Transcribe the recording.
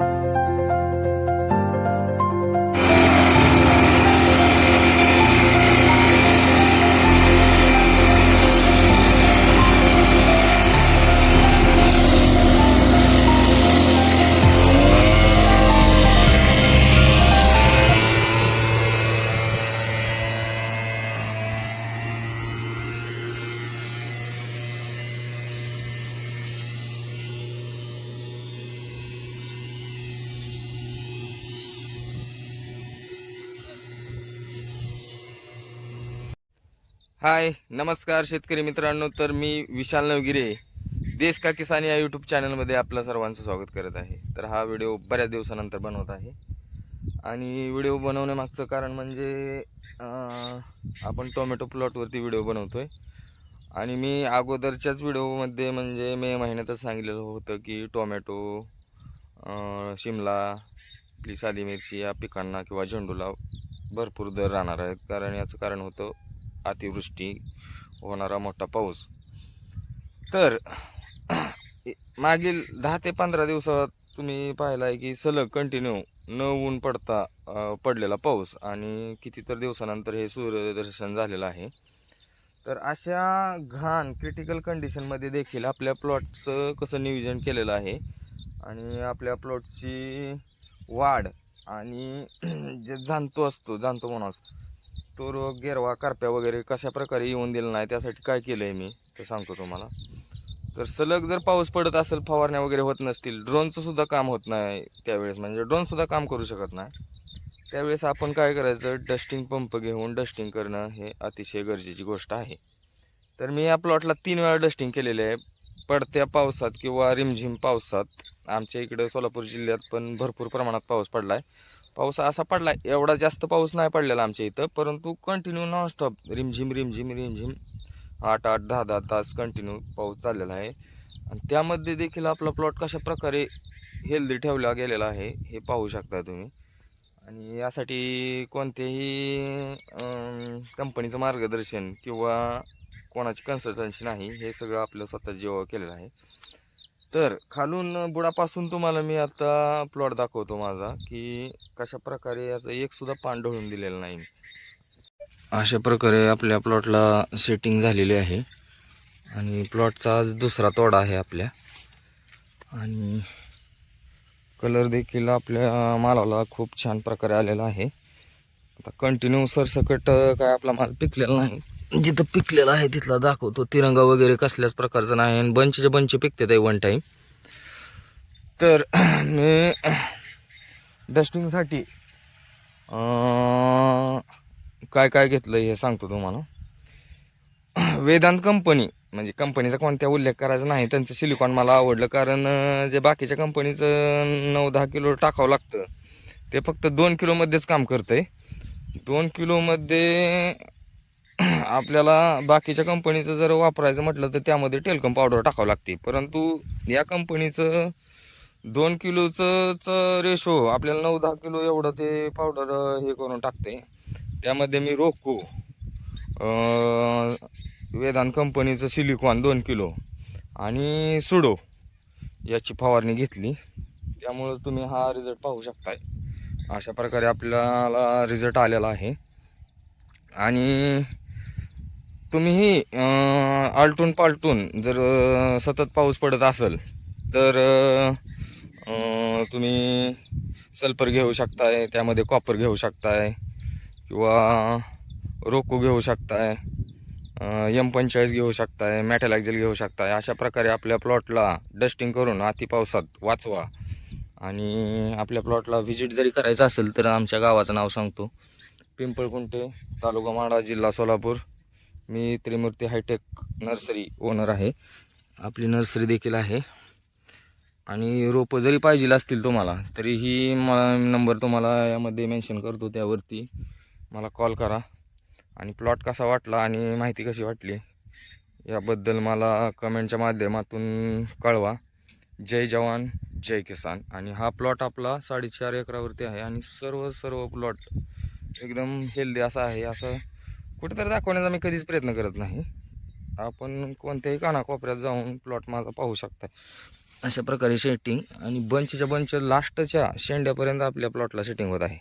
you हाय नमस्कार शेतकरी मित्रांनो तर मी विशाल नवगिरे देश का किसान या यूट्यूब चॅनलमध्ये आपलं सर्वांचं स्वागत करत आहे. तर हा व्हिडिओ बऱ्याच दिवसानंतर बनवत आहे. आणि व्हिडिओ बनवण्यामागचं कारण म्हणजे आपण टोमॅटो प्लॉटवरती व्हिडिओ बनवतो आहे आणि मी अगोदरच्याच व्हिडिओमध्ये म्हणजे मे महिन्यातच सांगितलेलं होतं की टोमॅटो शिमला आपली साधी मिरची या पिकांना किंवा झेंडूला भरपूर दर राहणार आहेत. कारण याचं कारण होतं अतिवृष्टी होणारा मोठा पाऊस. तर मागील दहा ते पंधरा दिवसात तुम्ही पाहिला आहे की सलग कंटिन्यू न ऊन पडता पडलेला पाऊस आणि कितीतर दिवसानंतर हे सूर्यदर्शन झालेलं आहे. तर अशा घाण क्रिटिकल कंडिशनमध्ये देखील आपल्या प्लॉटचं कसं नियोजन केलेलं आहे आणि आपल्या प्लॉटची वाढ आणि जे जाणतो असतो जाणतो माणूस तो रोग गेरवा करप्या वगैरे कशा प्रकारे येऊन दिला नाही त्यासाठी काय केलं आहे मी ते सांगतो तुम्हाला. तर सलग जर पाऊस पडत असेल फवारण्या वगैरे होत नसतील ड्रोनचं सुद्धा काम होत नाही त्यावेळेस. म्हणजे ड्रोनसुद्धा काम करू शकत नाही. त्यावेळेस आपण काय करायचं डस्टिंग पंप घेऊन डस्टिंग करणं हे अतिशय गरजेची गोष्ट आहे. तर मी या प्लॉटला तीन वेळा डस्टिंग केलेले आहे. पडत्या पावसात किंवा रिमझिम पावसात आमच्या इकडं सोलापूर जिल्ह्यात पण भरपूर प्रमाणात पाऊस पडला आहे पाऊस असा पडला एवढा जास्त पाऊस नाही पडलेला आमच्या इथं परंतु कंटिन्यू नॉनस्टॉप रिमझिम रिमझिम रिमझिम आठ आठ दहा दहा तास कंटिन्यू पाऊस चाललेला आहे. आणि त्यामध्ये देखील आपला प्लॉट कशा प्रकारे हेल्दी ठेवला गेलेला आहे हे पाहू शकता तुम्ही. आणि यासाठी कोणतेही कंपनीचं मार्गदर्शन किंवा कोणाची कन्सल्टन्सी नाही हे सगळं आपलं स्वतः जेव्हा केलेलं आहे. तर खालून बुडापासून तुम्हाला मी आता प्लॉट दाखवतो माझा की कशा प्रकारे याचं एक सुद्धा पान ढळून दिलेलं नाही. अशा प्रकारे आपल्या प्लॉटला सेटिंग झालेली आहे. आणि प्लॉटचा आज दुसरा तोडा आहे आपल्या. आणि कलर देखील आपल्या मालाला खूप छान प्रकारे आलेला आहे. आता कंटिन्यू सरसकट काय आपला माल पिकलेला नाही. जिथं पिकलेला आहे तिथला दाखवतो. तिरंगा वगैरे कसल्याच प्रकारचा नाही. आणि बंचचे बंच पिकते ते वन टाईम तर मी डस्टिंगसाठी काय काय घेतलं हे सांगतो तुम्हाला. वेदांत कंपनी म्हणजे कंपनीचा कोणत्या उल्लेख करायचा नाही. त्यांचं सिलिकॉन मला आवडलं. कारण जे बाकीच्या कंपनीचं नऊ दहा किलो टाकावं लागतं. ते फक्त दोन किलोमध्येच काम करतं आहे दोन किलोमध्ये आपल्याला बाकीच्या कंपनीचं जर वापरायचं म्हटलं तर त्यामध्ये टेलकम पावडर टाकावं लागते. परंतु या कंपनीचं दोन किलोचं रेशो आपल्याला नऊ दहा किलो एवढं ते पावडर हे करून टाकते. त्यामध्ये मी रोको वेदांत कंपनीचं सिलिकॉन दोन किलो आणि सुडो याची फवारणी घेतली. त्यामुळं तुम्ही हा रिझल्ट पाहू शकताय. अशा प्रकारे आपल्याला रिझल्ट आलेला आहे. आणि तुम्हीही आलटून पालटून जर सतत पाऊस पडत असेल तर तुम्ही सल्फर घेऊ शकताय त्यामध्ये कॉपर घेऊ शकताय किंवा रोको घेऊ शकताय यम पंचेचाळीस घेऊ शकताय मॅटेलॅक्झेल घेऊ शकताय अशा प्रकारे आपल्या प्लॉटला डस्टिंग करून अति पावसात वाचवा. आणि आपल्या प्लॉटला व्हिजिट जरी करायचं असेल तर आमच्या गावाचं नाव सांगतो. पिंपळकुंटे तालुका माडा जिल्हा सोलापूर. मी त्रिमूर्ती हायटेक नर्सरी ओनर आहे. आपली नर्सरी देखील आहे. आणि रोपं जरी पाहिजे असतील तुम्हाला तरीही मला नंबर तुम्हाला यामध्ये मेन्शन करतो त्यावरती. मला कॉल करा. आणि प्लॉट कसा वाटला आणि माहिती कशी वाटली याबद्दल मला कमेंटच्या माध्यमातून कळवा. जय जवान. जय किसान. आणि हा प्लॉट आपला साडेचार एकरावरती आहे आणि सर्व सर्व प्लॉट एकदम हेल्दी असा आहे. असं कुठेतरी दाखवण्याचा मी कधीच प्रयत्न करत नाही. आपण कोणत्याही कानाकोपऱ्यात जाऊन प्लॉट माझा पाहू शकता अशा प्रकारे सेटिंग आणि बंचच्या बंच लास्टच्या शेंड्यापर्यंत आपल्या प्लॉटला सेटिंग होत आहे.